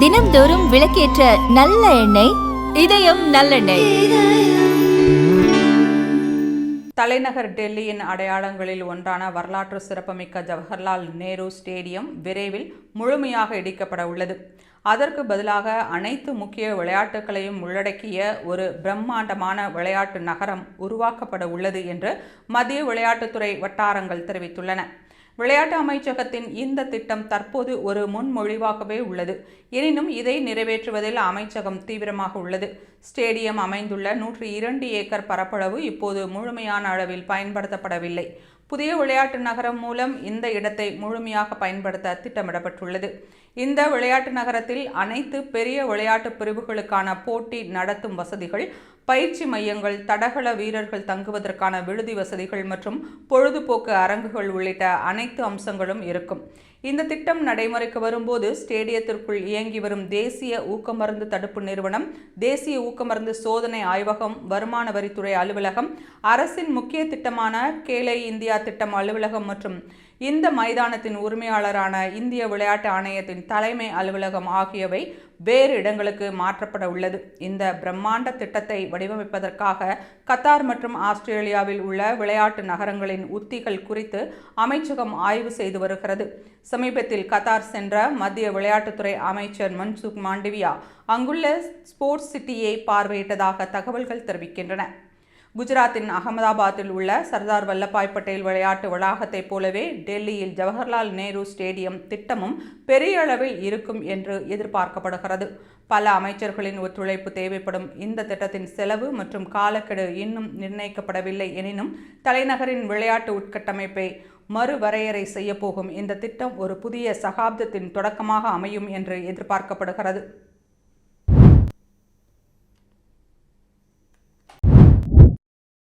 தினம்தோறும் விளக்கேற்ற நல்ல எண்ணெய் இதயம் நல்லெண்ணெய். தலைநகர் டெல்லியின் அடையாளங்களில் ஒன்றான வரலாற்று சிறப்புமிக்க ஜவஹர்லால் நேரு ஸ்டேடியம் விரைவில் முழுமையாக இடிக்கப்பட உள்ளது. அதற்கு பதிலாக அனைத்து முக்கிய விளையாட்டுகளையும் உள்ளடக்கிய ஒரு பிரம்மாண்டமான விளையாட்டு நகரம் உருவாக்கப்பட உள்ளது என்று மத்திய விளையாட்டுத்துறை வட்டாரங்கள் தெரிவித்துள்ளன. விளையாட்டு அமைச்சகத்தின் இந்த திட்டம் தற்போது ஒரு முன்மொழிவாகவே உள்ளது. எனினும் இதை நிறைவேற்றுவதில் அமைச்சகம் தீவிரமாக உள்ளது. ஸ்டேடியம் அமைந்துள்ள நூற்றி இரண்டு ஏக்கர் பரப்பளவு இப்போது முழுமையான அளவில் பயன்படுத்தப்படவில்லை. புதிய விளையாட்டு நகரம் மூலம் இந்த இடத்தை முழுமையாக பயன்படுத்த திட்டமிடப்பட்டுள்ளது. இந்த விளையாட்டு நகரத்தில் அனைத்து பெரிய விளையாட்டு பிரிவுகளுக்கான போட்டி நடத்தும் வசதிகள் பயிற்சி மையங்கள் தடகள வீரர்கள் தங்குவதற்கான விடுதி வசதிகள் மற்றும் பொழுதுபோக்கு அரங்குகள் உள்ளிட்ட அனைத்து அம்சங்களும் இருக்கும். இந்த திட்டம் நடைமுறைக்கு வரும்போது ஸ்டேடியத்திற்குள் இயங்கி வரும் தேசிய ஊக்கமருந்து தடுப்பு நிறுவனம் தேசிய ஊக்கமருந்து சோதனை ஆய்வகம் வருமான வரித்துறை அலுவலகம் அரசின் முக்கிய திட்டமான கேலை இந்தியா திட்டம் அலுவலகம் மற்றும் இந்த மைதானத்தின் உரிமையாளரான இந்திய விளையாட்டு ஆணையத்தின் தலைமை அலுவலகம் ஆகியவை வேறு இடங்களுக்கு மாற்றப்பட உள்ளது. இந்த பிரம்மாண்ட திட்டத்தை வடிவமைப்பதற்காக கத்தார் மற்றும் ஆஸ்திரேலியாவில் உள்ள விளையாட்டு நகரங்களின் உத்திகள் குறித்து அமைச்சகம் ஆய்வு செய்து வருகிறது. சமீபத்தில் கத்தார் சென்ற மத்திய விளையாட்டுத்துறை அமைச்சர் மன்சுக் மாண்டவியா அங்குள்ள ஸ்போர்ட்ஸ் சிட்டியை பார்வையிட்டதாக தகவல்கள் தெரிவிக்கின்றன. குஜராத்தின் அகமதாபாத்தில் உள்ள சர்தார் வல்லபாய் பட்டேல் விளையாட்டு வளாகத்தைப் போலவே டெல்லியில் ஜவஹர்லால் நேரு ஸ்டேடியம் திட்டமும் பெரிய அளவில் இருக்கும் என்று எதிர்பார்க்கப்படுகிறது. பல அமைச்சர்களின் ஒத்துழைப்பு தேவைப்படும். இந்த திட்டத்தின் செலவு மற்றும் காலக்கெடு இன்னும் நிர்ணயிக்கப்படவில்லை எனினும் தலைநகரின் விளையாட்டு உட்கட்டமைப்பை மறுவரையறை செய்யப்போகும். இந்த திட்டம் ஒரு புதிய சகாப்தத்தின் தொடக்கமாக அமையும் என்று எதிர்பார்க்கப்படுகிறது.